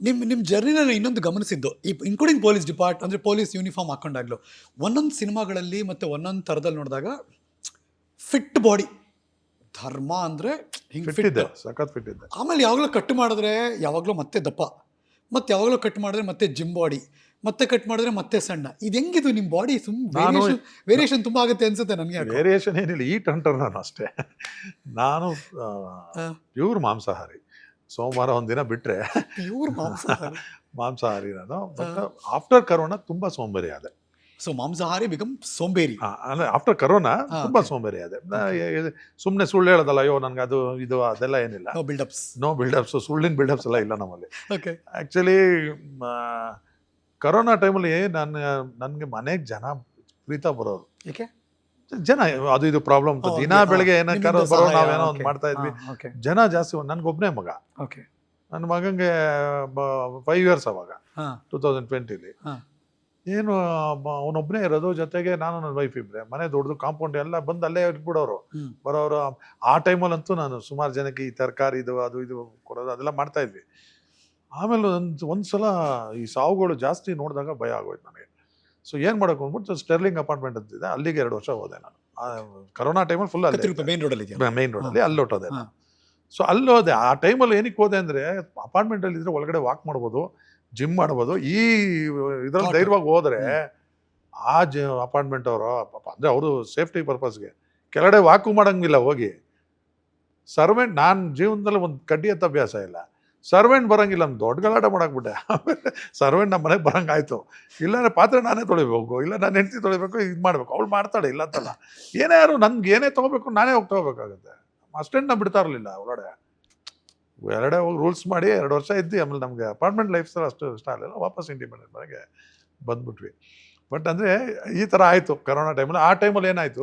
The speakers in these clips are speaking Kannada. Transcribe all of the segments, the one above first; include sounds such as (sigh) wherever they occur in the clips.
ನಿಮ್ಮ ನಿಮ್ಮ ಜರ್ನಿನ ಇನ್ನೊಂದು ಗಮನಿಸಿದ್ದು ಈ ಇನ್ಕ್ಲೂಡಿಂಗ್ ಪೊಲೀಸ್ ಡಿಪಾರ್ಟ್ ಅಂದರೆ ಪೊಲೀಸ್ ಯೂನಿಫಾರ್ಮ್ ಹಾಕೊಂಡಾಗ್ಲೂ ಒಂದೊಂದು ಸಿನಿಮಾಗಳಲ್ಲಿ ಮತ್ತು ಒಂದೊಂದು ಥರದಲ್ಲಿ ನೋಡಿದಾಗ ಫಿಟ್ ಬಾಡಿ ಧರ್ಮ ಅಂದರೆ ಹಿಂಗೆ ಫಿಟ್ ಇದೆ ಸಖತ್ ಫಿಟ್ ಇದೆ. ಆಮೇಲೆ ಯಾವಾಗಲೂ ಕಟ್ ಮಾಡಿದ್ರೆ ಯಾವಾಗಲೂ ಮತ್ತೆ ದಪ್ಪ ಮತ್ತು ಯಾವಾಗಲೂ ಕಟ್ ಮಾಡಿದ್ರೆ ಮತ್ತೆ ಜಿಮ್ ಬಾಡಿ ಮತ್ತೆ ಕಟ್ ಮಾಡಿದ್ರೆ ಮತ್ತೆ ಸಣ್ಣ. ಇದು ಹೆಂಗಿದು ನಿಮ್ಮ ಬಾಡಿ ಸುಮ್ ನಾನು- ವೇರಿಯೇಷನ್ ತುಂಬ ಆಗುತ್ತೆ ಅನ್ಸುತ್ತೆ ನನಗೆ ವೇರಿಯೇಷನ್ ಏನಿಲ್ಲ ಈಟ್ ಹಂಟರ್ ನಾನು ಅಷ್ಟೇ. ನಾನು ಪ್ಯೂರ್ ಮಾಂಸಾಹಾರಿ. ಸೋಮವಾರ ಒಂದಿನ ಬಿಟ್ಟರೆ ಇವ್ರು ಮಾಂಸಾಹಾರಿ. ಮಾಂಸಾಹಾರಿ ನಾನು. ಬಟ್ ಆಫ್ಟರ್ ಕರೋನಾ ತುಂಬ ಸೋಂಬೇರಿ ಆದೆ. ಸೊ ಮಾಂಸಾಹಾರಿ ಬಿಕಮ್ ಸೋಂಬೇರಿ. ಅಂದರೆ ಆಫ್ಟರ್ ಕರೋನಾ ತುಂಬ ಸೋಂಬೇರಿ ಆದೆ. ಸುಮ್ಮನೆ ಸುಳ್ಳು ಹೇಳೋದಲ್ಲ ಅಯ್ಯೋ ನನಗೆ ಅದು ಇದು ಅದೆಲ್ಲ ಏನಿಲ್ಲ. ನೋ ಬಿಲ್ಡಪ್ಸ್ ನೋ ಬಿಲ್ಡಪ್ಸ್ ಸುಳ್ಳಿನ ಬಿಲ್ಡಪ್ಸ್ ಎಲ್ಲ ಇಲ್ಲ ನಮ್ಮಲ್ಲಿ. ಓಕೆ ಆ್ಯಕ್ಚುಲಿ ಕರೋನಾ ಟೈಮಲ್ಲಿ ನಾನು ನನಗೆ ಮನೆಗೆ ಜನ ಪ್ರೀತ ಬರೋರು. ಏಕೆ ಜನ ಅದು ಇದು ಪ್ರಾಬ್ಲಮ್ ದಿನ. ಬೆಳಗ್ಗೆ ಏನೋ ನಿಮ್ಮಿಂದ ಕರೋ ಬರೋ ನಾವೇನೋ ಒಂದು ಮಾಡ್ತಾ ಇದ್ವಿ. ಜನ ಜಾಸ್ತಿ ನನ್ಗೊಬ್ನೇ ಮಗ. ಓಕೆ ನನ್ನ ಮಗಂಗೆ ಫೈವ್ ಇಯರ್ಸ್ ಅವಾಗ. ಟೂ ತೌಸಂಡ್ ಟ್ವೆಂಟಿಲಿ. ಏನು ಅವನೊಬ್ಬನೇ ಇರೋದು ಜೊತೆಗೆ ನಾನು ನನ್ನ ವೈಫ್ ಇಬ್ಬರೆ ಮನೆ ದೊಡ್ಡದು ಕಾಂಪೌಂಡ್ ಎಲ್ಲ ಬಂದು ಅಲ್ಲೇ ಇಟ್ಬಿಡೋರು. ಬರೋರು ಆ ಟೈಮಲ್ಲಂತೂ ನಾನು ಸುಮಾರು ಜನಕ್ಕೆ ಈ ತರಕಾರಿ ಇದು ಅದು ಇದು ಕೊಡೋದು ಅದೆಲ್ಲ ಮಾಡ್ತಾ ಇದ್ವಿ. ಆಮೇಲೆ ಒಂದು ಸಲ ಈ ಸಾವುಗಳು ಜಾಸ್ತಿ ನೋಡಿದಾಗ ಭಯ ಆಗೋಯ್ತು ನನಗೆ. ಸೊ ಏನು ಮಾಡೋಕೆ ಅಂದ್ಬಿಟ್ಟು ಸ್ಟೆರ್ಲಿಂಗ್ ಅಪಾರ್ಟ್ಮೆಂಟ್ ಅಂತಿದೆ ಅಲ್ಲಿಗೆ ಎರಡು ವರ್ಷ ಹೋದೆ ನಾನು. ಕರೋನಾ ಟೈಮಲ್ಲಿ ಫುಲ್ ಅಲ್ಲಿ ಮೇನ್ ರೋಡಲ್ಲಿ ಮೇನ್ ರೋಡಲ್ಲಿ ಅಲ್ಲಿ ಹೊಟ್ಟೋದೆ. ಸೊ ಅಲ್ಲಿ ಹೋದೆ. ಆ ಟೈಮಲ್ಲಿ ಏನಕ್ಕೆ ಹೋದೆ ಅಂದರೆ ಅಪಾರ್ಟ್ಮೆಂಟಲ್ಲಿ ಇದ್ರೆ ಒಳಗಡೆ ವಾಕ್ ಮಾಡ್ಬೋದು ಜಿಮ್ ಮಾಡ್ಬೋದು. ಈ ಇದರಲ್ಲಿ ಧೈರ್ಯವಾಗಿ ಹೋದ್ರೆ ಆ ಜ ಅಪಾರ್ಟ್ಮೆಂಟ್ ಅವರು ಅಂದರೆ ಅವರು ಸೇಫ್ಟಿ ಪರ್ಪಸ್ಗೆ ಕೆಳಗಡೆ ವಾಕು ಮಾಡಂಗಿಲ್ಲ ಹೋಗಿ. ಸರ್ವೆಂಟ್ ನಾನು ಜೀವನದಲ್ಲಿ ಒಂದು ಕಡ್ಡಿ ಎತ್ತ ಅಭ್ಯಾಸ ಇಲ್ಲ. ಸರ್ವೆಂಟ್ ಬರಂಗಿಲ್ಲ ನಮ್ಮ ದೊಡ್ಡ ಗಲಾಟೆ ಮಾಡಾಕ್ಬಿಟ್ಟೆ. ಆಮೇಲೆ ಸರ್ವೆಂಟ್ ನಮ್ಮ ಮನೆಗೆ ಬರಂಗಾಯ್ತು. ಇಲ್ಲಾಂದ್ರೆ ಪಾತ್ರೆ ನಾನೇ ತೊಳಿಬೇಕು, ಇಲ್ಲ ನಾನು ಹೆಂಡತಿ ತೊಳಿಬೇಕು, ಇದು ಮಾಡಬೇಕು. ಅವ್ಳು ಮಾಡ್ತಾಳೆ, ಇಲ್ಲ ಅಂತಲ್ಲ. ಏನೇ ಯಾರು ನನ್ಗೆ ಏನೇ ತೊಗೋಬೇಕು, ನಾನೇ ಹೋಗಿ ತೊಗೋಬೇಕಾಗುತ್ತೆ. ಅಷ್ಟೇನು ನಾ ಬಿಡ್ತಾ ಇರಲಿಲ್ಲ ಒಳಗಡೆ. ಎರಡೇ ಹೋಗಿ ರೂಲ್ಸ್ ಮಾಡಿ ಎರಡು ವರ್ಷ ಇದ್ದು ಆಮೇಲೆ ನಮಗೆ ಅಪಾರ್ಟ್ಮೆಂಟ್ ಲೈಫ್ ಸರ್ ಅಷ್ಟು ಇಷ್ಟ ಆಗಲಿಲ್ಲ. ವಾಪಸ್ ಇಂಡಿಪೆಂಡೆಂಟ್ ಮನೆಗೆ ಬಂದ್ಬಿಟ್ವಿ. ಬಟ್ ಅಂದ್ರೆ ಈ ಥರ ಆಯ್ತು ಕರೋನಾ ಟೈಮಲ್ಲಿ ಆ ಟೈಮಲ್ಲಿ ಏನಾಯಿತು?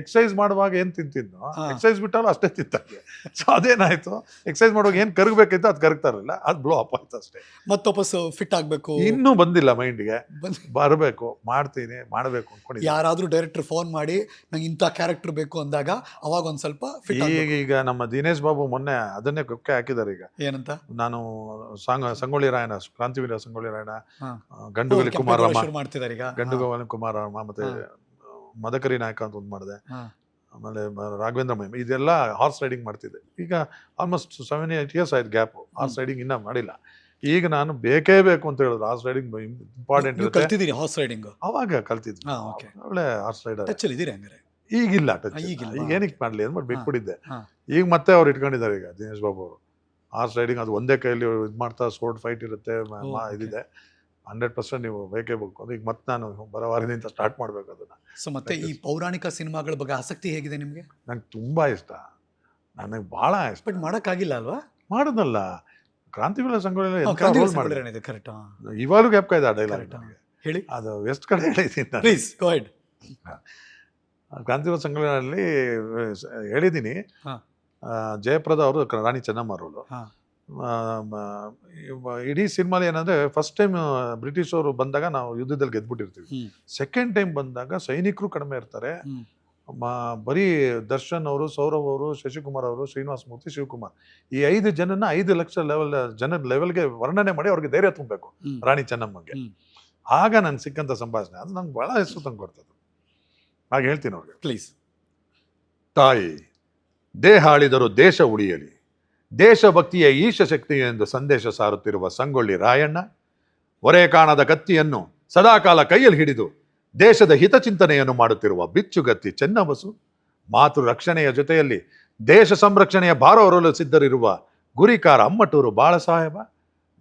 ಎಕ್ಸಸೈಸ್ ಮಾಡುವಾಗ ಏನು ತಿಂತಿದ್ನೋ. ಎಕ್ಸಸೈಸ್ ಬಿಟ್ಟಲ್ಲ ಅಷ್ಟೇ ತಿಂತಾಗೆ. ಸೊ ಅದೇನಾಯ್ತು? ಎಕ್ಸಸೈಸ್ ಮಾಡುವಾಗ ಏನು ಕರಗಬೇಕಿತ್ತು ಅದ್ ಕರಗ್ತಾ ಇರಲಿಲ್ಲ. ಅದು ಬ್ಲೋ ಅಪ್ ಆಯ್ತು ಅಷ್ಟೇ. ಮತ್ತೆ ವಾಪಸ್ ಫಿಟ್ ಆಗಬೇಕು. ಇನ್ನೂ ಬಂದಿಲ್ಲ ಮೈಂಡ್ಗೆ. ಬರಬೇಕು ಮಾಡ್ತೀನಿ ಮಾಡಬೇಕು ಅಂದ್ಕೊಂಡು ಯಾರಾದ್ರೂ ಡೈರೆಕ್ಟರ್ ಫೋನ್ ಮಾಡಿ ನಂಗೆ ಇಂಥ ಕ್ಯಾರೆಕ್ಟರ್ ಬೇಕು ಅಂದಾಗ ಅವಾಗ ಒಂದ್ ಸ್ವಲ್ಪ ಈಗ ಈಗ ನಮ್ಮ ದಿನೇಶ್ ಬಾಬು ಮೊನ್ನೆ ಅದನ್ನೇ ಕೊಕ್ಕೆ ಹಾಕಿದ್ದಾರೆ ಈಗ. ಏನಂತ? ನಾನು ಸಾಂಗ್ ಸಂಗೊಳ್ಳಿ ರಾಯಣ ಕ್ರಾಂತಿವೀರ ಸಂಗೊಳ್ಳಿ ರಾಯಣ ಗಂಡು ಕುಮಾರ ಮಾಡ್ತಿದ್ದಾರೆ ಈಗ? ಕುಮಾರ್ ಮಾ ಮತ್ತೆ ಮದಕರಿ ನಾಯಕ ಅಂತ ಒಂದು ಮಾಡಿದೆ. ಆಮೇಲೆ ರಾಘವೇಂದ್ರ ಮಹಿಮ ಇದೆಲ್ಲ ಹಾರ್ಸ್ ರೈಡಿಂಗ್ ಮಾಡ್ತಿದ್ದೆ. ಈಗ ಆಲ್ಮೋಸ್ಟ್ ಸೆವೆನ್ ಏಟ್ ಇಯರ್ಸ್ ಆಯ್ತು ಗ್ಯಾಪ್ ಹಾರ್ಸ್ ರೈಡಿಂಗ್ ಇನ್ನೂ ಮಾಡಿಲ್ಲ. ಈಗ ನಾನು ಬೇಕೇ ಬೇಕು ಅಂತ ಹೇಳಿದ್ರು. ಹಾರ್ಸ್ ರೈಡಿಂಗ್ ಇಂಪಾರ್ಟೆಂಟ್ ಕಲ್ತಿದ್ದೀನಿ ಹಾರ್ಸ್ ರೈಡಿಂಗ್? ಅವಾಗ okay. ಒಳ್ಳೆ ಹಾರ್ಸ್ ರೈಡರ್. ಹಂಗಾರೆ? ಈಗಿಲ್ಲ ಹಾ, ಈಗ ಏನಕ್ಕೆ ಮಾಡಲಿ? ಅಂದ್ಬಿಟ್ಟು ಬಿಟ್ಬಿಟ್ಟಿದ್ದೆ. ಈಗ ಮತ್ತೆ ಅವ್ರು ಇಟ್ಕೊಂಡಿದ್ದಾರೆ ಈಗ ದಿನೇಶ್ ಬಾಬು ಅವರು. ಹಾರ್ಸ್ ರೈಡಿಂಗ್ ಅದು ಒಂದೇ ಕೈಯಲ್ಲಿ ಇದು ಮಾಡ್ತಾ ಸೋರ್ಡ್ ಫೈಟ್ ಇರುತ್ತೆ. ಇದಿದೆ. ಹಂಡ್ರೆಡ್ ಪರ್ಸೆಂಟ್ ನೀವು ಬೇಕೇ ಬೇಕು ಅಂದ್ರೆ ಈಗ ಮತ್ತೆ ನಾನು ಬರವಾರದಿಂದ ಸ್ಟಾರ್ಟ್ ಮಾಡಬೇಕು ಅದನ್ನ. ಸೊ ಮತ್ತೆ ಈ ಪೌರಾಣಿಕ ಸಿನಿಮಾಗಳ ಬಗ್ಗೆ ಆಸಕ್ತಿ ಹೇಗಿದೆ ನಿಮಗೆ? ನಂಗೆ ತುಂಬಾ ಇಷ್ಟ. ನನಗೆ ಭಾಳ ಇಷ್ಟ. ಬಟ್ ಮಾಡೋಕ್ಕಾಗಿಲ್ಲ ಅಲ್ವಾ? ಮಾಡೋದಲ್ಲ. ಕ್ರಾಂತಿವೀರ ಸಂಗೊಳ್ಳಿ ಕರೆಕ್ಟ್ ಇವಾಗಲೂ ಗ್ಯಾಪ್ ಇದೆ ಆ ಡೈಲಾಗ್ ಹೇಳಿ. ಅದು ಎಷ್ಟು ಕಡೆ ಹೇಳಿದ್ದೀನಿ. ಪ್ಲೀಸ್ ಗೋ ಹೆಡ್ ಕ್ರಾಂತಿವೀರ ಸಂಗೊಳ್ಳಿನಲ್ಲಿ ಹೇಳಿದ್ದೀನಿ ಜಯಪ್ರದ ಅವರು ರಾಣಿ ಚೆನ್ನಮ್ಮ ಅವರು. ಹಾ. ಇಡೀ ಸಿನಿಮಾಲಿ ಏನಂದ್ರೆ ಫಸ್ಟ್ ಟೈಮ್ ಬ್ರಿಟಿಷ್ ಅವರು ಬಂದಾಗ ನಾವು ಯುದ್ಧದಲ್ಲಿ ಗೆದ್ಬಿಟ್ಟಿರ್ತೀವಿ. ಸೆಕೆಂಡ್ ಟೈಮ್ ಬಂದಾಗ ಸೈನಿಕರು ಕಡಿಮೆ ಇರ್ತಾರೆ. ಬರೀ ದರ್ಶನ್ ಅವರು ಸೌರವ್ ಅವರು ಶಶಿಕುಮಾರ್ ಅವರು ಶ್ರೀನಿವಾಸ ಮೂರ್ತಿ ಶಿವಕುಮಾರ್. ಈ ಐದು ಜನನ ಐದು ಲಕ್ಷ ಲೆವೆಲ್ ಜನ ಲೆವೆಲ್ಗೆ ವರ್ಣನೆ ಮಾಡಿ ಅವ್ರಿಗೆ ಧೈರ್ಯ ತುಂಬಬೇಕು ರಾಣಿ ಚೆನ್ನಮ್ಮಗೆ. ಆಗ ನನ್ಗೆ ಸಿಕ್ಕಂತ ಸಂಭಾಷಣೆ ಅದು ನಂಗೆ ಬಹಳ ಹೆಸರು ತಂದು ಕೊಡ್ತದೆ. ಹಾಗೆ ಹೇಳ್ತೀನಿ ಅವ್ರಿಗೆ. ಪ್ಲೀಸ್ ತಾಯಿ ದೇಹ ಆಳಿದರೂ ದೇಶ ಉಳಿಯಲಿ. ದೇಶಭಕ್ತಿಯ ಈಶ ಶಕ್ತಿ ಎಂದು ಸಂದೇಶ ಸಾರುತ್ತಿರುವ ಸಂಗೊಳ್ಳಿ ರಾಯಣ್ಣ ಒರೆ ಕಾಣದ ಕತ್ತಿಯನ್ನು ಸದಾಕಾಲ ಕೈಯಲ್ಲಿ ಹಿಡಿದು ದೇಶದ ಹಿತಚಿಂತನೆಯನ್ನು ಮಾಡುತ್ತಿರುವ ಬಿಚ್ಚುಗತ್ತಿ ಚೆನ್ನಬಸು, ಮಾತೃ ರಕ್ಷಣೆಯ ಜೊತೆಯಲ್ಲಿ ದೇಶ ಸಂರಕ್ಷಣೆಯ ಭಾರ ಹೊರಲು ಸಿದ್ಧರಿರುವ ಗುರಿಕಾರ ಅಮ್ಮಟೂರು ಬಾಳಸಾಹೇಬ,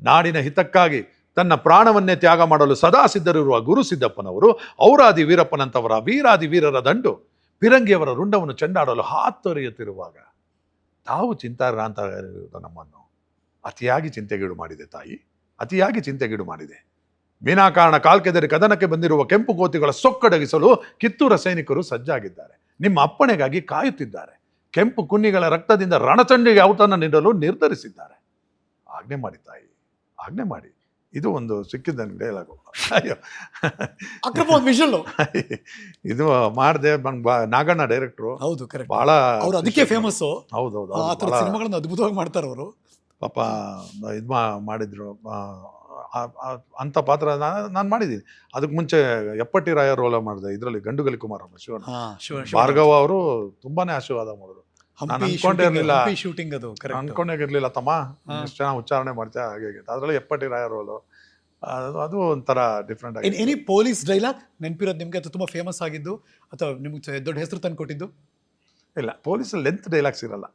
ನಾಡಿನ ಹಿತಕ್ಕಾಗಿ ತನ್ನ ಪ್ರಾಣವನ್ನೇ ತ್ಯಾಗ ಮಾಡಲು ಸದಾ ಸಿದ್ಧರಿರುವ ಗುರು ಸಿದ್ದಪ್ಪನವರು, ಔರಾದಿ ವೀರಪ್ಪನಂತವರ ವೀರಾದಿ ವೀರರ ದಂಡು ಫಿರಂಗಿಯವರ ರುಂಡವನ್ನು ಚೆಂಡಾಡಲು ಹಾತೊರೆಯುತ್ತಿರುವಾಗ ತಾವು ಚಿಂತಾರಾಂತ ನಮ್ಮನ್ನು. ಅತಿಯಾಗಿ ಚಿಂತೆಗೀಡು ಮಾಡಿದೆ ತಾಯಿ. ಅತಿಯಾಗಿ ಚಿಂತೆಗೀಡು ಮಾಡಿದೆ. ವಿನಾಕಾರಣ ಕಾಲ್ಕೆದರಿ ಕದನಕ್ಕೆ ಬಂದಿರುವ ಕೆಂಪು ಕೋತಿಗಳ ಸೊಕ್ಕಡಗಿಸಲು ಕಿತ್ತೂರ ಸೈನಿಕರು ಸಜ್ಜಾಗಿದ್ದಾರೆ. ನಿಮ್ಮ ಅಪ್ಪಣೆಗಾಗಿ ಕಾಯುತ್ತಿದ್ದಾರೆ. ಕೆಂಪು ಕುನ್ನಿಗಳ ರಕ್ತದಿಂದ ರಣಚಂಡಿಗೆ ಔತಣ ನೀಡಲು ನಿರ್ಧರಿಸಿದ್ದಾರೆ. ಆಜ್ಞೆ ಮಾಡಿ ತಾಯಿ. ಆಜ್ಞೆ ಮಾಡಿ. ಇದು ಒಂದು ಸಿಕ್ಕಿದ್ದ ಡೈಲಾಗು ಅಯ್ಯೋ. ಅಕ್ರಮ ವಿಷಲ್ (laughs) ಇದು ಮಾಡಿದೆ ನಾಗಣ್ಣ ಡೈರೆಕ್ಟ್ರು ಹೌದು ಕರೆಕ್ಟ್ ಬಹಳ ಅವ್ರು ಅದಕ್ಕೆ ಫೇಮಸ್ ಹೌದೌದು ಆ ಥರ ಸಿನಿಮಾಗಳನ್ನ ಅದ್ಭುತವಾಗಿ ಮಾಡ್ತಾರೆ ಅವರು. ಪಾಪ ಇದು ಮಾ ಮಾಡಿದ್ರು. ಆ, ಆ- ಆ- ಅಂಥ ಪಾತ್ರ ನಾನು ಮಾಡಿದ್ದೀನಿ. ಅದಕ್ಕೆ ಮುಂಚೆ ಎಪ್ಪಟ್ಟಿ ರಾಯ ರೋಲ ಮಾಡಿದೆ. ಇದರಲ್ಲಿ ಗಂಡುಗಲಿ ಕುಮಾರ ಶಿವಣ್ಣ. ಭಾರ್ಗವ ಅವರು ತುಂಬಾನೇ ಆಶೀರ್ವಾದ ಮಾಡಿದ್ರು. ನಾನು ಹಂಪಿ ಅನ್ಕೊಂಡೇ ಶೂಟಿಂಗ್ ಅದು ಕರೆಕ್ಟ್ ಅನ್ಕೊಂಡೆ ಇರ್ಲಿಲ್ಲ ತಮ್ಮ. ಎಷ್ಟು ಚೆನ್ನಾಗಿ ಉಚ್ಚಾರಣೆ ಮಾಡ್ತಾ ಹಾಗೆ ಅದರಲ್ಲಿ ಎಪ್ಪಟ್ಟಿ ರಾಯ ರೋಲು ಅದು ಒಂಥರ ಡಿಫ್ರೆಂಟ್ ಆಗಿ ಎನಿ ಪೊಲೀಸ್ ಡೈಲಾಗ್ ನೆನಪಿರೋದು ನಿಮ್ಗೆ ಅದು ತುಂಬಾ ಫೇಮಸ್ ಆಗಿದ್ದು ಅಥವಾ ನಿಮ್ಗೆ ದೊಡ್ಡ ಹೆಸರು ತಂದು ಕೊಟ್ಟಿದ್ದು ಇಲ್ಲ ಪೊಲೀಸ್ ಲೆಂತ್ ಡೈಲಾಗ್ಸ್ ಇರಲ್ಲ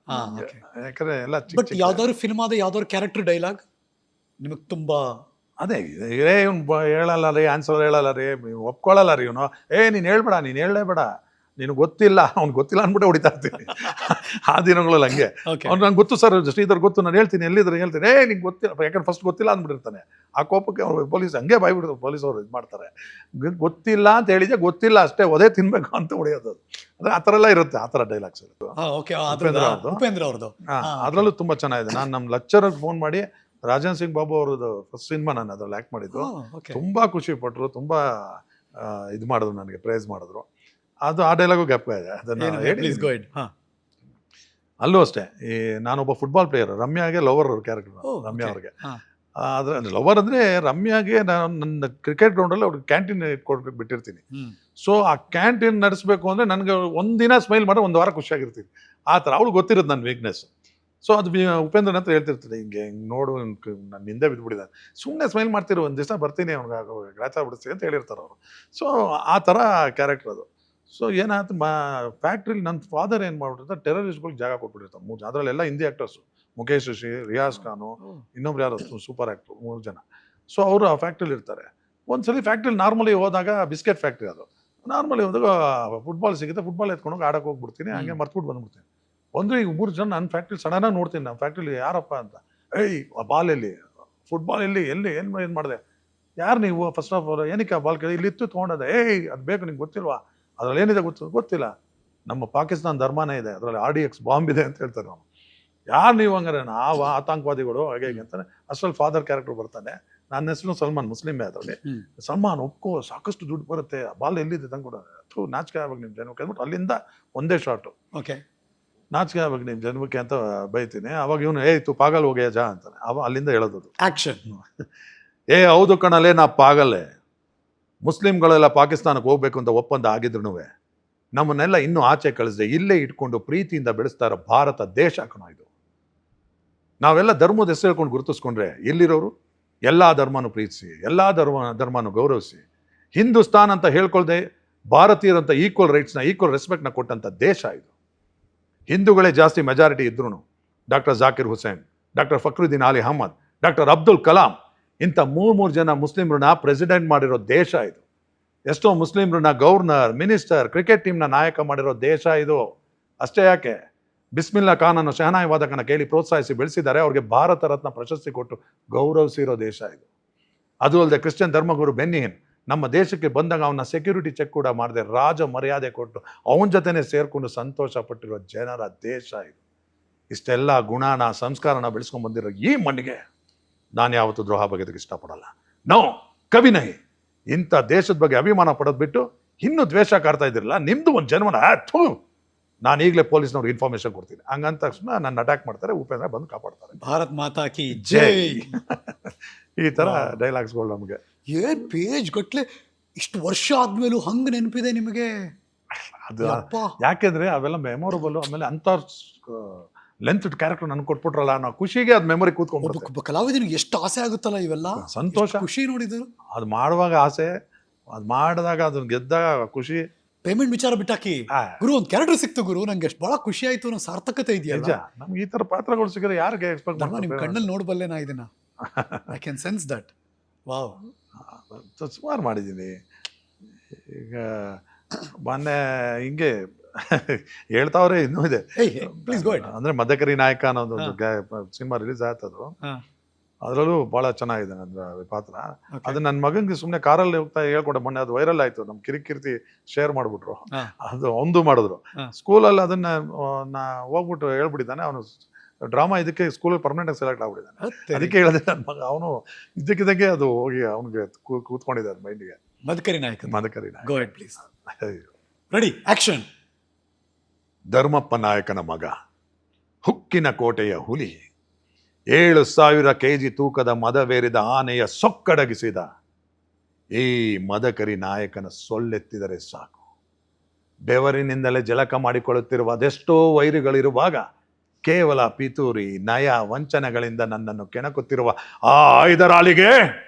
ಯಾಕಂದ್ರೆ ಎಲ್ಲ ಬಟ್ ಯಾವ್ದಾದ್ರು ಫಿಲ್ಮಾದ ಯಾವ್ದಾದ್ರು ಕ್ಯಾರೆಕ್ಟರ್ ಡೈಲಾಗ್ ನಿಮಗೆ ತುಂಬಾ ಅದೇ ಏ ಇವ್ನು ಹೇಳಲ್ಲ ರೀ ಆನ್ಸರ್ ಹೇಳಲ್ಲ ರೀ ಒಪ್ಕೊಳ್ಳಲ್ಲ ರೀ ಇವನು ಏ ನೀನು ಹೇಳ್ಬೇಡ ನೀನು ಹೇಳಲೇಬೇಡ ನಿನಗೆ ಗೊತ್ತಿಲ್ಲ ಅವ್ನು ಗೊತ್ತಿಲ್ಲ ಅಂದ್ಬಿಟ್ಟೆ ಹೊಡಿತಾ ಇರ್ತೀನಿ. ಆ ದಿನಗಳಲ್ಲಿ ಹಂಗೆ. ಅವ್ನು ನಂಗೆ ಗೊತ್ತು ಸರ್ ಶ್ರೀಧರ್ ಗೊತ್ತು ನಾನು ಹೇಳ್ತೀನಿ ಎಲ್ಲಿದ್ರೆ ಹೇಳ್ತೀನಿ. ಏ ನಿಂಗೆ ಗೊತ್ತಿಲ್ಲ. ಯಾಕಂದ್ರೆ ಫಸ್ಟ್ ಗೊತ್ತಿಲ್ಲ ಅಂದ್ಬಿಟ್ಟಿರ್ತಾನೆ. ಆ ಕೋಪಕ್ಕೆ ಅವ್ರು ಪೊಲೀಸ್ ಹಂಗೆ ಬಾಯ್ಬಿಡ್ತಾರೆ ಪೊಲೀಸ್ ಅವರು ಇದು ಮಾಡ್ತಾರೆ ಗೊತ್ತಿಲ್ಲ ಅಂತ ಹೇಳಿದ್ರೆ ಗೊತ್ತಿಲ್ಲ ಅಷ್ಟೇ ಒದೇ ತಿನ್ಬೇಕು ಅಂತ ಹೊಡೆಯೋದು ಅದು. ಅಂದ್ರೆ ಆ ಥರ ಎಲ್ಲ ಇರುತ್ತೆ ಆ ಥರ ಡೈಲಾಗ್ಸ್ ಉಪೇಂದ್ರ ಅವ್ರ್ದು. ಉಪೇಂದ್ರ ಅವ್ರದ್ದು ಅದರಲ್ಲೂ ತುಂಬ ಚೆನ್ನಾಗಿದೆ. ನಾನು ನಮ್ಮ ಲೆಕ್ಚರ್ಗೆ ಫೋನ್ ಮಾಡಿ ರಾಜನ್ ಸಿಂಗ್ ಬಾಬು ಅವ್ರದ್ದು ಫಸ್ಟ್ ಸಿನಿಮಾ ನಾನು ಅದ್ರಲ್ಲಿ ಆ್ಯಕ್ಟ್ ಮಾಡಿದ್ದು. ತುಂಬಾ ಖುಷಿ ಪಟ್ಟರು ತುಂಬ ಇದು ಮಾಡಿದ್ರು ನನಗೆ ಪ್ರೈಸ್ ಮಾಡಿದ್ರು. ಅದು ಆ ಡೈಲಾಗು ಗ್ಯಾಪ್ ಇದೆ. ಅದನ್ನು ಅಲ್ಲೂ ಅಷ್ಟೇ ಈ ನಾನೊಬ್ಬ ಫುಟ್ಬಾಲ್ ಪ್ಲೇಯರ್ ರಮ್ಯಾಗೆ ಲವರ್ ಕ್ಯಾರೆಕ್ಟರ್ ಓ, ರಮ್ಯಾ. ಅವ್ರಿಗೆ. ಆದರೆ ಲವರ್ ಅಂದ್ರೆ ರಮ್ಯಾಗೆ ನಾನು ನನ್ನ ಕ್ರಿಕೆಟ್ ಗ್ರೌಂಡಲ್ಲಿ ಅವ್ರಿಗೆ ಕ್ಯಾಂಟೀನ್ ಇಟ್ಕೊಡ್ಬೇಕು ಬಿಟ್ಟಿರ್ತೀನಿ. ಸೊ ಆ ಕ್ಯಾಂಟೀನ್ ನಡೆಸಬೇಕು ಅಂದ್ರೆ ನನಗೆ ಒಂದಿನ ಸ್ಮೈಲ್ ಮಾಡಿ ಒಂದು ವಾರ ಖುಷಿಯಾಗಿರ್ತೀನಿ. ಆ ಥರ ಅವ್ಳು ಗೊತ್ತಿರೋದು ನನ್ನ ವೀಕ್ನೆಸ್ ಸೊ ಅದು ಉಪೇಂದ್ರ ಉಪೇಂದ್ರನ ಹತ್ರ ಹೇಳ್ತಿರ್ತೀನಿ ಹಿಂಗೆ ಹಿಂಗೆ ನೋಡು ನನ್ನ ಹಿಂದೆ ಬಿದ್ದುಬಿಟ್ಟಿದ್ದಾನೆ ಸುಮ್ಮನೆ ಸ್ಮೈಲ್ ಮಾಡ್ತಿರೋ ಒಂದು ದಿವಸ ಬರ್ತೀನಿ ಅವ್ನಿಗೆ ಗ್ರಾಚಾರ ಬಿಡಿಸ್ತೀನಿ ಅಂತ ಹೇಳಿರ್ತಾರೆ ಅವರು. ಸೊ ಆ ಥರ ಕ್ಯಾರೆಕ್ಟರ್ ಅದು. ಸೊ ಏನಾಯ್ತು? ಮಾ ಫ್ಯಾಕ್ಟ್ರಿಲಿ ನನ್ನ ಫಾದರ್ ಏನು ಮಾಡ್ಬಿಟ್ಟಿರ್ತಾರೆ? ಟೆರರಿಸ್ಟ್ಗಳಿಗೆ ಜಾಗ ಕೊಟ್ಬಿಟ್ಟಿರ್ತಾರೆ ಮೂರು ಅದರಲ್ಲೆಲ್ಲ ಹಿಂದಿ ಆ್ಯಕ್ಟರ್ಸು ಮುಖೇಶ್ ಋಷಿ ರಿಯಾಜ್ ಖಾನು ಇನ್ನೊಬ್ರು ಯಾರು? ಸೂಪರ್ ಆ್ಯಕ್ಟ್ರು ಮೂರು ಜನ. ಸೊ ಅವರು ಆ ಫ್ಯಾಕ್ಟ್ರಿಲಿ ಇರ್ತಾರೆ. ಒಂದ್ಸಲಿ ಫ್ಯಾಕ್ಟ್ರಿಲಿ ನಾರ್ಮಲಿ ಹೋದಾಗ ಬಿಸ್ಕೆಟ್ ಫ್ಯಾಕ್ಟ್ರಿ ಅದು. ನಾರ್ಮಲಿ ಹೋದಾಗ ಫುಟ್ಬಾಲ್ ಸಿಗುತ್ತೆ. ಫುಟ್ಬಾಲ್ ಎತ್ಕೊಂಡು ಆಡಕ್ಕೆ ಹೋಗ್ಬಿಡ್ತೀನಿ. ಹಂಗೆ. ಮರ್ತ್ಬಿಟ್ಟು ಬಂದ್ಬಿಡ್ತೀನಿ. ಒಂದು ಈಗ ಮೂರು ಜನ ನನ್ನ ಫ್ಯಾಕ್ಟ್ರಿ ಸಡನ್ನಾಗಿ ನೋಡ್ತೀನಿ. ನಮ್ಮ ಫ್ಯಾಕ್ಟ್ರಿಲಿ ಯಾರಪ್ಪ ಅಂತ. ಏಯ್ ಆ ಬಾಲ್ ಎಲ್ಲಿ? ಫುಟ್ಬಾಲ್ ಎಲ್ಲಿ? ಎಲ್ಲಿ? ಏನು ಏನು ಮಾಡಿದೆ? ಯಾರು ನೀವು? ಫಸ್ಟ್ ಆಫ್ ಆಲ್ ಏನಕ್ಕೆ ಆ ಬಾಲ್ ಕೇಳಿ ಇಲ್ಲಿ ಇತ್ತು ತೊಗೊಂಡದೆ. ಏಯ್ ಅದು ಬೇಕು ನಿಂಗೆ ಗೊತ್ತಿಲ್ವಾ? ಅದ್ರಲ್ಲಿ ಏನಿದೆ ಗೊತ್ತು? ಗೊತ್ತಿಲ್ಲ. ನಮ್ಮ ಪಾಕಿಸ್ತಾನ ಧರ್ಮನೇ ಇದೆ. ಅದರಲ್ಲಿ ಆರ್ ಡಿ ಎಕ್ಸ್ ಬಾಂಬ್ ಇದೆ ಅಂತ ಹೇಳ್ತಾರೆ ನಾವು ಯಾರು ನೀವು ಹಂಗಾರೆ? ನಾವು ಆತಂಕವಾದಿಗಳು ಹಾಗೆ ಹೀಗೆ ಅಂತಾನೆ. ಅಷ್ಟರಲ್ಲಿ ಫಾದರ್ ಕ್ಯಾರೆಕ್ಟರ್ ಬರ್ತಾನೆ. ನನ್ನ ಹೆಸರು ಸಲ್ಮಾನ್ ಮುಸ್ಲಿಮೇ ಅದರಲ್ಲಿ. ಸಲ್ಮಾನ್ ಒಪ್ಕೋ ಸಾಕಷ್ಟು ದುಡ್ಡು ಬರುತ್ತೆ. ಆ ಬಾಲ್ ಎಲ್ಲಿದೆ ತಂದ್ಕೊಡ ಥೂ ನಾಚಿಕೆ ಆಗ್ಬೇಕು ನಿಮ್ಮ ಜನ್ಮಕ್ಕೆ ಅಂದ್ಬಿಟ್ಟು ಅಲ್ಲಿಂದ ಒಂದೇ ಶಾರ್ಟು ಓಕೆ. ನಾಚಿಕೆ ಆವಾಗ ನಿಮ್ಮ ಜನ್ಮಕ್ಕೆ ಅಂತ ಬೈತೀನಿ. ಅವಾಗ ಇವನು ಏಯ್ ತು ಪಾಗಲ್ ಹೋಗ್ಯಾ ಜಾ ಅಂತಾನೆ. ಅವ ಅಲ್ಲಿಂದ ಹೇಳೋದು ಆ್ಯಕ್ಷನ್ ಏ ಹೌದು ಕಣಲೆ ನಾ ಪಾಗಲ್ಲೇ ಮುಸ್ಲಿಮ್ಗಳೆಲ್ಲ ಪಾಕಿಸ್ತಾನಕ್ಕೆ ಹೋಗ್ಬೇಕು ಅಂತ ಒಪ್ಪಂದ ಆಗಿದ್ರು ನಮ್ಮನ್ನೆಲ್ಲ ಇನ್ನೂ ಆಚೆ ಕಳಿಸ್ದೆ, ಇಲ್ಲೇ ಇಟ್ಕೊಂಡು ಪ್ರೀತಿಯಿಂದ ಬೆಳೆಸ್ತಾ ಇರೋ ಭಾರತ ದೇಶ ಕಣ ಇದು. ನಾವೆಲ್ಲ ಧರ್ಮದ ಹೆಸರು ಹೇಳ್ಕೊಂಡು ಗುರುತಿಸ್ಕೊಂಡ್ರೆ ಎಲ್ಲಿರೋರು? ಎಲ್ಲ ಧರ್ಮನೂ ಪ್ರೀತಿಸಿ, ಎಲ್ಲ ಧರ್ಮ, ಧರ್ಮನೂ ಗೌರವಿಸಿ. ಹಿಂದೂಸ್ತಾನ್ ಅಂತ ಹೇಳ್ಕೊಳ್ದೆ ಭಾರತೀಯರಂತ ಈಕ್ವಲ್ ರೈಟ್ಸ್ನ ಈಕ್ವಲ್ ರೆಸ್ಪೆಕ್ಟ್ನ ಕೊಟ್ಟಂಥ ದೇಶ ಇದು. ಹಿಂದೂಗಳೇ ಜಾಸ್ತಿ ಮೆಜಾರಿಟಿ ಇದ್ರು doctor Zakir Hussain, doctor Fakhruddin Ali Ahmed doctor Abdul Kalam ಇಂಥ ಮೂರು ಮೂರು ಜನ ಮುಸ್ಲಿಮ್ರನ್ನ ಪ್ರೆಸಿಡೆಂಟ್ ಮಾಡಿರೋ ದೇಶ ಇದು. ಎಷ್ಟೋ ಮುಸ್ಲಿಮ್ರನ್ನ ಗವರ್ನರ್ ಮಿನಿಸ್ಟರ್ ಕ್ರಿಕೆಟ್ ಟೀಮ್ನ ನಾಯಕ ಮಾಡಿರೋ ದೇಶ ಇದು. ಅಷ್ಟೇ ಯಾಕೆ? ಬಿಸ್ಮಿಲ್ಲಾ ಖಾನ್ ಅನ್ನೋ ಶಹನಾಯಿ ವಾದಕನ ಕೇಳಿ ಪ್ರೋತ್ಸಾಹಿಸಿ ಬೆಳೆಸಿದ್ದಾರೆ. ಅವ್ರಿಗೆ ಭಾರತ ರತ್ನ ಪ್ರಶಸ್ತಿ ಕೊಟ್ಟು ಗೌರವಿಸಿರೋ ದೇಶ ಇದು. ಅದು ಅಲ್ಲದೆ ಕ್ರಿಶ್ಚಿಯನ್ ಧರ್ಮಗುರು ಬೆನ್ನಿಹಿನ್, ನಮ್ಮ ದೇಶಕ್ಕೆ ಬಂದಾಗ ಅವನ ಸೆಕ್ಯೂರಿಟಿ ಚೆಕ್ ಕೂಡ ಮಾಡದೆ ರಾಜ ಮರ್ಯಾದೆ ಕೊಟ್ಟು ಅವನ ಜೊತೆನೆ ಸೇರಿಕೊಂಡು ಸಂತೋಷ ಪಟ್ಟಿರೋ ಜನರ ದೇಶ ಇದು. ಇಷ್ಟೆಲ್ಲ ಗುಣನ ಸಂಸ್ಕಾರನ ಬೆಳೆಸ್ಕೊಂಡು ಬಂದಿರೋ ಈ ಮಣ್ಣಿಗೆ ನಾನು ಯಾವತ್ತೂ ದ್ರೋಹ ಬಗೆದಕ್ಕೆ ಇಷ್ಟಪಡಲ್ಲ. ನೋ ಕವಿನಯಿ ಇಂಥ ದೇಶದ ಬಗ್ಗೆ ಅಭಿಮಾನ ಪಡೋದು ಬಿಟ್ಟು ಇನ್ನೂ ದ್ವೇಷ ಕಾಡ್ತಾ ಇದ್ದಿರಲ್ಲ ನಿಮ್ಮದು ಒಂದು ಜನ್ಮನ ಥೂ! ನಾನು ಈಗಲೇ ಪೊಲೀಸ್ನವ್ರಿಗೆ ಇನ್ಫಾರ್ಮೇಶನ್ ಕೊಡ್ತೀನಿ. ಹಂಗಂತ ತಕ್ಷಣ ನನ್ನ ಅಟ್ಯಾಕ್ ಮಾಡ್ತಾರೆ ಉಪೇಂದ್ರ ಬಂದು ಕಾಪಾಡ್ತಾರೆ. ಭಾರತ್ ಮಾತಾ ಕಿ ಜೈ! (laughs) ಈ ಥರ. ಡೈಲಾಗ್ಸ್ಗಳು ನಮಗೆ. ಏನು ಪೇಜ್ ಗಟ್ಲೆ ಇಷ್ಟು ವರ್ಷ ಆದ್ಮೇಲೂ ಹಂಗೆ ನೆನಪಿದೆ ನಿಮಗೆ? ಅದು ಯಾಕೆಂದ್ರೆ ಅವೆಲ್ಲ ಮೆಮೊರಬಲ್ ಆಮೇಲೆ ಅಂತ ಲೆಂತ್ ಕ್ಯಾರೆಕ್ಟರ್ ನನ್ಗೆ ಕೊಟ್ಬಿಟ್ರಲ್ಲ ಅನ್ನೋ ಖುಷಿಗೆ ಅದು ಮೆಮೊರಿ ಕೂತ್ಕೊಂಡು ಒಬ್ಬ ಕಲಾವಿದನಿಗೆ ಎಷ್ಟು ಆಸೆ ಆಗುತ್ತಲ್ಲ ಇವೆಲ್ಲ? ಸಂತೋಷ. ಖುಷಿ ನೋಡಿದ್ರು. ಅದು ಮಾಡುವಾಗ ಆಸೆ ಅದು ಮಾಡಿದಾಗ ಅದನ್ನ ಗೆದ್ದಾಗ ಖುಷಿ. ಪೇಮೆಂಟ್ ವಿಚಾರ ಬಿಟ್ಟಾಕಿ ಆ, ಗುರು ಒಂದ್ ಕ್ಯಾರೆಕ್ಟರ್ ಸಿಕ್ತು ಗುರು ನಂಗೆ ಎಷ್ಟು ಬಹಳ ಖುಷಿ ಆಯ್ತು ನಂಗೆ ಸಾರ್ಥಕತೆ ಇದೆಯಲ್ಲ? ನಮ್ಗೆ ಈ ತರ ಪಾತ್ರಗಳು ಸಿಕ್ಕರೆ ಯಾರಿಗೆ ಎಕ್ಸ್ಪೆಕ್ಟ್ ಮಾಡಿ ನಿಮ್ ಕಣ್ಣಲ್ಲಿ ನೋಡಬಲ್ಲೆ ನಾ ಇದನ್ನ. I can sense that wow ಸುಮಾರು ಮಾಡಿದ್ದೀನಿ ಈಗ ಮೊನ್ನೆ ಹಿಂಗೆ ಹೇಳ್ತಾವ್ರೆ ಇನ್ನೂ ಇದೆ. ಪ್ಲೀಸ್ ಅಂದ್ರೆ ಮದಕರಿ ನಾಯಕ ಅನ್ನೋದು ಒಂದು ಸಿನಿಮಾ ರಿಲೀಸ್ ಆಯ್ತದು. ಅದು ಅದರಲ್ಲೂ ಬಹಳ ಚೆನ್ನಾಗಿದೆ ನನ್ನ ಪಾತ್ರ. ಅದು ನನ್ನ ಮಗನಿಗೆ ಸುಮ್ಮನೆ ಕಾರಲ್ಲಿ ಹೋಗ್ತಾ ಹೇಳ್ಕೊಡ ಮೊನ್ನೆ ಅದು ವೈರಲ್ ಆಯ್ತು ನಮ್ ಕಿರಿಕಿರ್ತಿ ಶೇರ್ ಮಾಡ್ಬಿಟ್ರು. ಅದು ಒಂದು ಮಾಡಿದ್ರು. ಸ್ಕೂಲ್ ಸ್ಕೂಲಲ್ಲಿ ಅದನ್ನ ನಾ ಹೋಗ್ಬಿಟ್ಟು ಹೇಳ್ಬಿಟ್ಟಿದ್ದಾನೆ ಅವನು ಡ್ರಾಮಾ ಇದಕ್ಕೆ ಸ್ಕೂಲಲ್ಲಿ ಪರ್ಮನೆಂಟ್ ಆಗಿ ಸೆಲೆಕ್ಟ್ ಆಗ್ಬಿಟ್ಟಿದ್ದಾನೆ. ಅದಕ್ಕೆ ಹೇಳಿದೆ ನನ್ನ ಮಗ ಅವನು ಇದ್ದಕ್ಕಿದ್ದಂಗೆ ಅದು ಹೋಗಿ ಅವನಿಗೆ ಕೂತ್ಕೊಂಡಿದ್ದಾರೆ ಮೈಂಡಿಗೆ ಮದಕರಿ ನಾಯಕ ಮದಕರಿ ನಾಯಕ. ಪ್ಲೀಸ್ ರೆಡಿ ಆಕ್ಷನ್ ಧರ್ಮಪ್ಪ ನಾಯಕನ ಮಗ. ಹುಕ್ಕಿನ ಕೋಟೆಯ ಹುಲಿ. ಏಳು ಸಾವಿರ ಕೆ ಜಿ ತೂಕದ ಮದವೇರಿದ ಆನೆಯ ಸೊಕ್ಕಡಗಿಸಿದ. ಈ ಮದಕರಿ ನಾಯಕನ ಸೊಳ್ಳೆತ್ತಿದರೆ ಸಾಕು. ಬೆವರಿನಿಂದಲೇ ಜಲಕ ಮಾಡಿಕೊಳ್ಳುತ್ತಿರುವ ಅದೆಷ್ಟೋ ವೈರಿಗಳಿರುವಾಗ ಕೇವಲ ಪಿತೂರಿ, ನಯ ವಂಚನೆಗಳಿಂದ ನನ್ನನ್ನು ಕೆಣಕುತ್ತಿರುವ ಆ ಐದರಾಳಿಗೆ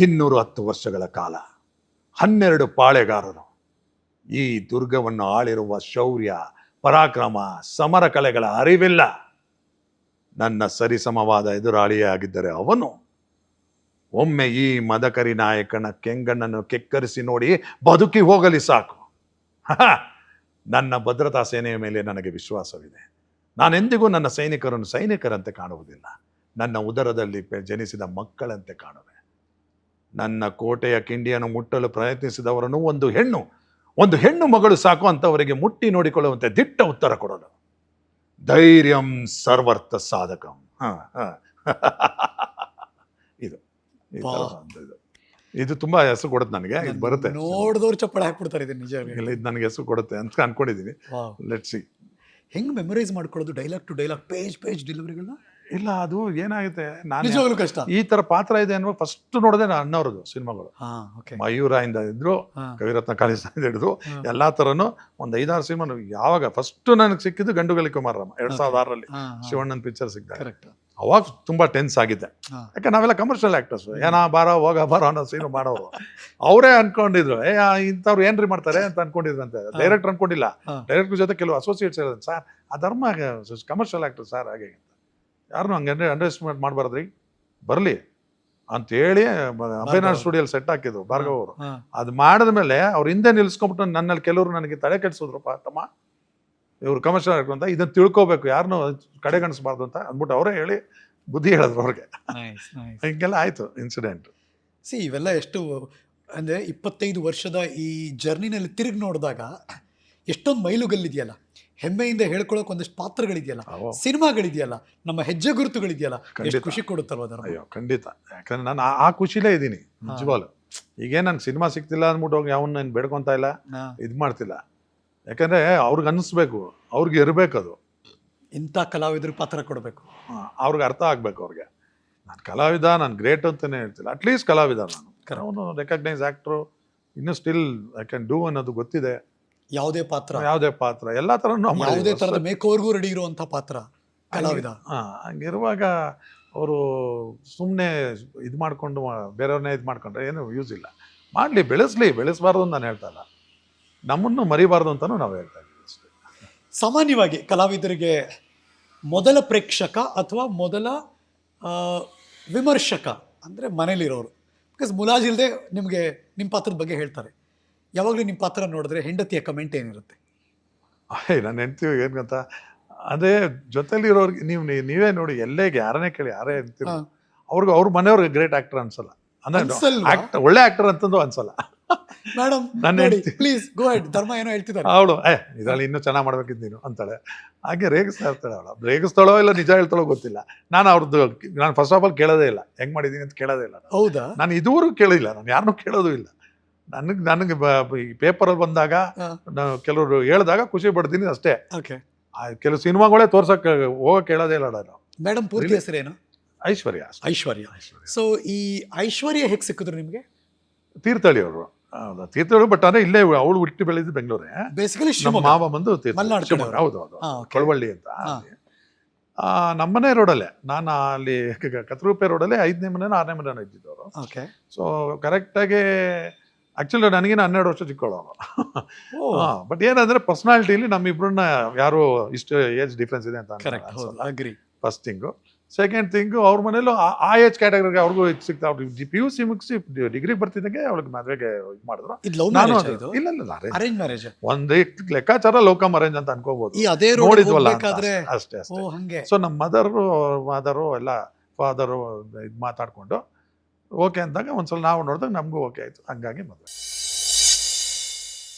ಇನ್ನೂರು ಹತ್ತು ವರ್ಷಗಳ ಕಾಲ. ಹನ್ನೆರಡು ಪಾಳೆಗಾರರು. ಈ ದುರ್ಗವನ್ನು ಆಳಿರುವ ಶೌರ್ಯ, ಪರಾಕ್ರಮ ಸಮರ ಕಲೆಗಳ ಅರಿವಿಲ್ಲ. ನನ್ನ ಸರಿಸಮವಾದ ಎದುರಾಳಿಯೇ ಆಗಿದ್ದರೆ ಅವನು? ಒಮ್ಮೆ ಈ ಮದಕರಿ ನಾಯಕನ ಕೆಂಗಣ್ಣನ್ನು ಕೆಕ್ಕರಿಸಿ ನೋಡಿ ಬದುಕಿ ಹೋಗಲಿ ಸಾಕು. ನನ್ನ ಭದ್ರತಾ ಸೇನೆಯ ಮೇಲೆ ನನಗೆ ವಿಶ್ವಾಸವಿದೆ. ನಾನೆಂದಿಗೂ ನನ್ನ ಸೈನಿಕರನ್ನು ಸೈನಿಕರಂತೆ ಕಾಣುವುದಿಲ್ಲ. ನನ್ನ ಉದರದಲ್ಲಿ ಜನಿಸಿದ ಮಕ್ಕಳಂತೆ ಕಾಣುವೆ. ನನ್ನ ಕೋಟೆಯ ಕಿಂಡಿಯನ್ನು ಮುಟ್ಟಲು ಪ್ರಯತ್ನಿಸಿದವರನ್ನು ಒಂದು ಹೆಣ್ಣು. ಒಂದು ಹೆಣ್ಣು ಮಗಳು ಸಾಕು ಅಂತವರಿಗೆ ಮುಟ್ಟಿ ನೋಡಿಕೊಳ್ಳುವಂತೆ ದಿಟ್ಟ ಉತ್ತರ ಕೊಡೋಣ. ಧೈರ್ಯಂ ಸರ್ವರ್ಥ ಸಾಧಕಂ. (laughs) ಇದು. ಇದು. ತುಂಬಾ ಹೆಸರು ಕೊಡುತ್ತೆ ನನಗೆ ಇದು ಬರುತ್ತೆ. ನೋಡಿದವ್ರು ಚಪ್ಪಳ ಹಾಕ್ಬಿಡ್ತಾರೆ ಇದು ನಿಜ ಇಲ್ಲ, ಇದು ನನಗೆ ಹೆಸರು ಕೊಡುತ್ತೆ ಅಂತ ಅನ್ಕೊಂಡಿದ್ದೀನಿ ಲೆಟ್ ಸಿ ಹೆಂಗ್ ಮೆಮೊರೈಸ್ ಮಾಡ್ಕೊಳ್ಳೋದು dialogue to dialogue page page ಡೆಲಿವರಿಗಳನ್ನ ಇಲ್ಲ ಅದು ಏನಾಗುತ್ತೆ? ನಾನು ನಿಜವಾಗ್ಲೂ ಕಷ್ಟ. ಈ ತರ ಪಾತ್ರ ಇದೆ ಅನ್ನೋ ಫಸ್ಟ್ ನೋಡಿದೆ ನಾನು ಅಣ್ಣವ್ರದ್ದು ಸಿನಿಮಾಗಳು. ಹಾ ಓಕೆ ಮಯೂರ ಇಂದ ಇದ್ರು ಹಾ. ಕವಿರತ್ನ ಕಾಳಿಸ್ತಾ ಹಿಡಿದು. ಎಲ್ಲಾ ತರನು ಒಂದ್ ಐದಾರು ಸಿನಿಮಾ ಯಾವಾಗ ಫಸ್ಟ್ ನನಗೆ ಸಿಕ್ಕಿದ್ದು ಗಂಡುಗಲಿ ಕುಮಾರಮ್ಮ ಎರಡ್ ಸಾವಿರದ ಆರರಲ್ಲಿ ಹಾ ಶಿವಣ್ಣನ್ ಪಿಕ್ಚರ್ ಸಿಕ್ಕಿದಾಗ ಕರೆಕ್ಟ್ ಅವಾಗ ತುಂಬಾ ಟೆನ್ಸ್ ಆಗಿದ್ದೆ. ಹಾ. ಯಾಕೆ ನಾವೆಲ್ಲ ಕಮರ್ಷಿಯಲ್ ಆಕ್ಟರ್ಸ್ ಏನಾ ಬಾರ ಹೋಗ ಬಾರ ಅನ್ನೋ ಸೀನ್ ಮಾಡೋರು. ಅವರೇ ಅನ್ಕೊಂಡಿದ್ರು ಏ ಆ ಇಂಥವ್ರು ಏನ್ರಿ ಮಾಡ್ತಾರೆ ಅಂತ ಅನ್ಕೊಂಡಿದ್ರಂತೆ. ಡೈರೆಕ್ಟರ್ ಅನ್ಕೊಂಡಿಲ್ಲ. ಹಾ. ಡೈರೆಕ್ಟರ್ ಜೊತೆ ಕೆಲವು ಅಸೋಸಿಯೇಟ್ಸ್ ಹೇಳಿದ್ರು ಸರ್ ಆ ಧರ್ಮ ಕಮರ್ಷಿಯಲ್ ಆಕ್ಟರ್ ಸರ್ ಹಾಗೆ. ಅಂತ ಯಾರನ್ನೂ ಹಂಗೆ ಅಂಡರ್ ಎಸ್ಟಿಮೇಟ್ ಮಾಡಬಾರ್ದ್ರಿ. ಬರಲಿ. ಅಂತೇಳಿ ಅಭಿನವ್ ಸ್ಟುಡಿಯೋಲ್ ಸೆಟ್ ಹಾಕಿದ್ರು ಭಾರ್ಗವ್ ಅವರು. ಅದು ಮಾಡಿದ ಮೇಲೆ ಅವ್ರು ಹಿಂದೆ ನಿಲ್ಸ್ಕೊಂಬಿಟ್ಟು ನನ್ನಲ್ಲಿ ಕೆಲವರು ನನಗೆ ತಲೆ ಕೆಡಿಸಿದ್ರಪ್ಪ ತಮ್ಮ. ಇವರು ಕಮರ್ಷಿಯಲ್ ಅಂತ ಇದನ್ನ ತಿಳ್ಕೋಬೇಕು ಯಾರನ್ನೂ ಕಡೆಗಣಿಸಬಾರ್ದು ಅಂತ ಅಂದ್ಬಿಟ್ಟು ಅವರೇ ಹೇಳಿ ಬುದ್ಧಿ ಹೇಳಿದ್ರು ಅವ್ರಿಗೆ. ಹಿಂಗೆಲ್ಲ ಆಯಿತು ಇನ್ಸಿಡೆಂಟ್ ಸಿ ಇವೆಲ್ಲ ಎಷ್ಟು ಅಂದರೆ ಇಪ್ಪತ್ತೈದು ವರ್ಷದ ಈ ಜರ್ನಿನಲ್ಲಿ ತಿರುಗಿ ನೋಡಿದಾಗ ಎಷ್ಟೊಂದು ಮೈಲುಗಲ್ಲಿದೆಯಲ್ಲ. ಹೆಮ್ಮೆಯಿಂದ ಹೇಳ್ಕೊಳಕ್ ಒಂದಷ್ಟು ಪಾತ್ರಗಳಿದೆಯಲ್ಲ? ಸಿನಿಮಾಗಳಿದೆಯಲ್ಲ? ನಮ್ಮ ಹೆಜ್ಜೆ ಗುರುತುಗಳಿದೆಯಲ್ಲ? ಎಷ್ಟು ಖುಷಿ ಕೊಡುತ್ತಲ್ವ ಅದರ ಅಯ್ಯೋ ಖಂಡಿತ. ಯಾಕಂದ್ರೆ ನಾನು ಆ- ಖುಷಿಲೇ ಇದ್ದೀನಿ ನಿಜವಾಗ್ಲು. ಈಗೇನು ನಾನು ಸಿನಿಮಾ ಸಿಕ್ತಿಲ್ಲ ಅಂದ್ಬಿಟ್ಟು ಹೋಗಿ ಯಾವನ್ನ ನಾನು ಬೇಡ್ಕೊಂತ ಇಲ್ಲ ಇದು ಮಾಡ್ತಿಲ್ಲ. ಯಾಕಂದ್ರೆ ಅವ್ರಿಗೆ ಅನ್ನಿಸ್ಬೇಕು ಅವ್ರಿಗೆ ಇರಬೇಕು ಅದು. ಇಂಥ ಕಲಾವಿದರು ಪಾತ್ರ ಕೊಡಬೇಕು. ಅವ್ರಿಗೆ ಅರ್ಥ ಆಗ್ಬೇಕು ಅವ್ರಿಗೆ. ನಾನು ಕಲಾವಿದ ನಾನು ಗ್ರೇಟ್ ಅಂತಲೇ ಹೇಳ್ತಿಲ್ಲ. ಅಟ್ಲೀಸ್ಟ್ ಕಲಾವಿದ ನಾನು. ಅವನು ರೆಕಗ್ನೈಸ್ ಆ್ಯಕ್ಟ್ರು ಇನ್ನೂ ಸ್ಟಿಲ್ ಐ ಕ್ಯಾನ್ ಡೂ ಅನ್ನೋದು ಗೊತ್ತಿದೆ. ಯಾವುದೇ ಪಾತ್ರ. ಯಾವುದೇ ಪಾತ್ರ. ಎಲ್ಲ ಥರನೂ ಯಾವುದೇ ತರದ ಮೇಕೋರ್ಗೂ ರೆಡಿ ಇರುವಂಥ ಪಾತ್ರ ಕಲಾವಿದ. ಹಂಗಿರುವಾಗ ಅವರು ಸುಮ್ಮನೆ ಇದು ಮಾಡ್ಕೊಂಡು ಬೇರೆಯವ್ರನ್ನೇ ಇದು ಮಾಡ್ಕೊಂಡ್ರೆ ಏನು ಯೂಸ್ ಇಲ್ಲ. ಮಾಡಲಿ ಬೆಳೆಸಲಿ ಬೆಳೆಸಬಾರ್ದು ಅಂತ ನಾನು ಹೇಳ್ತಾ ಇಲ್ಲ. ನಮ್ಮನ್ನು ಮರಿಬಾರ್ದು ಅಂತಲೂ ನಾವು ಹೇಳ್ತಾ ಇದ್ದೀವಿ ಸಾಮಾನ್ಯವಾಗಿ ಕಲಾವಿದರಿಗೆ ಮೊದಲ ಪ್ರೇಕ್ಷಕ ಅಥವಾ ಮೊದಲ ವಿಮರ್ಶಕ ಅಂದರೆ ಮನೇಲಿರೋರು. ಬಿಕಾಸ್ ಮುಲಾಜಿಲ್ಲದೆ ನಿಮಗೆ ನಿಮ್ಮ ಪಾತ್ರದ ಬಗ್ಗೆ ಹೇಳ್ತಾರೆ. ಯಾವಾಗಲೂ ನಿಮ್ಮ ಪಾತ್ರ ನೋಡಿದ್ರೆ ಹೆಂಡತಿಯ ಕಮೆಂಟ್ ಏನಿರುತ್ತೆ? ಅಯ್ಯ ನಾನು ಹೆಂಡ್ತೀವಿ ಏನು ಗೊತ್ತಾ? ಅದೇ ಜೊತೆಲಿರೋರ್ಗೆ ನೀವು ನೀವೇ ನೋಡಿ ಎಲ್ಲೇ ಯಾರನ್ನೇ ಕೇಳಿ ಯಾರೇ ಹೆಂಡತಿ ಅವ್ರಿಗೂ ಅವ್ರ ಮನೆಯವ್ರಿಗೆ ಗ್ರೇಟ್ ಆಕ್ಟರ್ ಅನ್ಸಲ್ಲ. ಅಂದ್ರೆ ಒಳ್ಳೆ ಆಕ್ಟರ್ ಅಂತಂದು ಅನ್ಸಲ್ಲ. ಮೇಡಮ್ ನನ್ನ ಹೆಂಡ್ತಿ. ಪ್ಲೀಸ್ ಗೋ ಹೆಡ್ ಧರ್ಮ ಏನೋ ಹೇಳ್ತಿದ್ದಾರೆ ಅವಳು ಏ ಇದರಲ್ಲಿ ಇನ್ನೂ ಚೆನ್ನಾಗಿ ಮಾಡ್ಬೇಕಿದ್ ನೀನು ಅಂತಾಳೆ. ಹಾಗೆ ರೇಗಿಸ್ತಾ ಇರ್ತಾಳೆ ಅವಳು. ರೇಗಿಸ್ತಾಳೋ ಇಲ್ಲ ನಿಜ ಹೇಳ್ತಾಳೋ ಗೊತ್ತಿಲ್ಲ. ನಾನು ಅವ್ರದ್ದು ನಾನು ಫಸ್ಟ್ ಆಫ್ ಆಲ್ ಕೇಳೋದೇ ಇಲ್ಲ. ಹೆಂಗ್ ಮಾಡಿದೀನಿ ಅಂತ ಕೇಳೋದೇ ಇಲ್ಲ. ಹೌದಾ? ನಾನು ಇದುವರೆಗೂ ಕೇಳಿಲ್ಲ ನಾನು ಯಾರನ್ನೂ ಕೇಳೋದು ಇಲ್ಲ. ನನಗೆ ನನಗೆ ಪೇಪರಲ್ಲಿ ಬಂದಾಗ. ನಾನು ಕೆಲವರು ಹೇಳಿದಾಗ ಖುಷಿ ಪಡ್ತೀನಿ ಅಷ್ಟೇ. ಓಕೆ. ಕೆಲವು ಸಿನಿಮಾಗಳೇ ತೋರ್ಸಕ್ ಹೋಗಕ್ಕೆ ಹೇಳೋದೇ ಇಲ್ಲ ನಾನು. ಮೇಡಮ್ ಪೂರ್ತಿ? ಹೆಸರೇನು? ಐಶ್ವರ್ಯ. ಐಶ್ವರ್ಯ. ಸೊ ಈ ಐಶ್ವರ್ಯ ಹೇಗೆ ಸಿಕ್ಕಿದ್ರು ನಿಮಗೆ? ತೀರ್ಥಹಳ್ಳಿ ಅವರು. ಹೌದಾ ತೀರ್ಥಹಳ್ಳಿ ಬಟ್ ಅಂದ್ರೆ ಇಲ್ಲೇ ಅವಳು ಹುಟ್ಟಿ ಬೆಳೆದಿದ್ದು ಬೆಂಗಳೂರೆ. ಬೇಸಿಕಲಿ ಮಾವ ಬಂದು ತೀರ್ಥಹಳ್ಳಿ. ಹೌದು ಹೌದು. ಕೊಳವಳ್ಳಿ ಅಂತ ನಮ್ಮನೆ ರೋಡಲ್ಲೇ. ನಾನು ಅಲ್ಲಿ ಕತ್ರೂಪೆ ರೋಡಲ್ಲೇ ಐದನೇ ಮನೆ ಆರನೇ ಮನೇನೋ ಇದ್ದಿದ್ದವರು ಓಕೆ ಸೊ ಕರೆಕ್ಟಾಗಿ ಆಕ್ಚುಲಿ ನನಗೇನು ಹನ್ನೆರಡು ವರ್ಷ ಚಿಕ್ಕವಳು ಓ. ಬಟ್ ಏನಂದ್ರೆ ಪರ್ಸನಾಲಿಟಿಲಿ ನಮ್ಮಿಬ್ರನ್ನ ಯಾರು ಇಷ್ಟು ಏಜ್ ಡಿಫ್ರೆನ್ಸ್ ಇದೆ ಅಂತ agree first thing second thing ಅವ್ರ ಮನೇಲೂ ಆ- ಏಜ್ ಕ್ಯಾಟಗರಿಗೆ ಅವ್ರಿಗೂ ಇದು ಸಿಗ್ತಾ ಪಿ ಯು ಸಿ ಮುಗಿಸಿ ಡಿಗ್ರಿ ಬರ್ತಿದ್ದಂಗೆ ಅವ್ಳಿಗೆ ಮದುವೆಗೆ ಇದು ಮಾಡಿದ್ರು. ನಾನು ಇಲ್ಲ ಇಲ್ಲ. ಅರೇಂಜ್ ಮ್ಯಾರೇಜ್ ಒಂದ್ ಲೆಕ್ಕಾಚಾರ ಲೋಕಮ್ ಅರೇಂಜ್ ಅಂತ ಅನ್ಕೋಬಹುದು ಈ ಅದೇ ರೋಡ್ ನೋಡಿದ್ವಲ್ಲ ಅಷ್ಟೇ ಅಷ್ಟೇ. ಸೊ ನಮ್ಮ ಮದರು ಮದರು ಎಲ್ಲ ಫಾದರು ಇದು ಮಾತಾಡ್ಕೊಂಡು ಓಕೆ ಅಂದಾಗ ಒಂದ್ಸಲ ನಾವು ನೋಡಿದಾಗ ನಮಗೂ ಓಕೆ ಆಯ್ತು. ಹಂಗಾಗಿ ಮದುವೆ.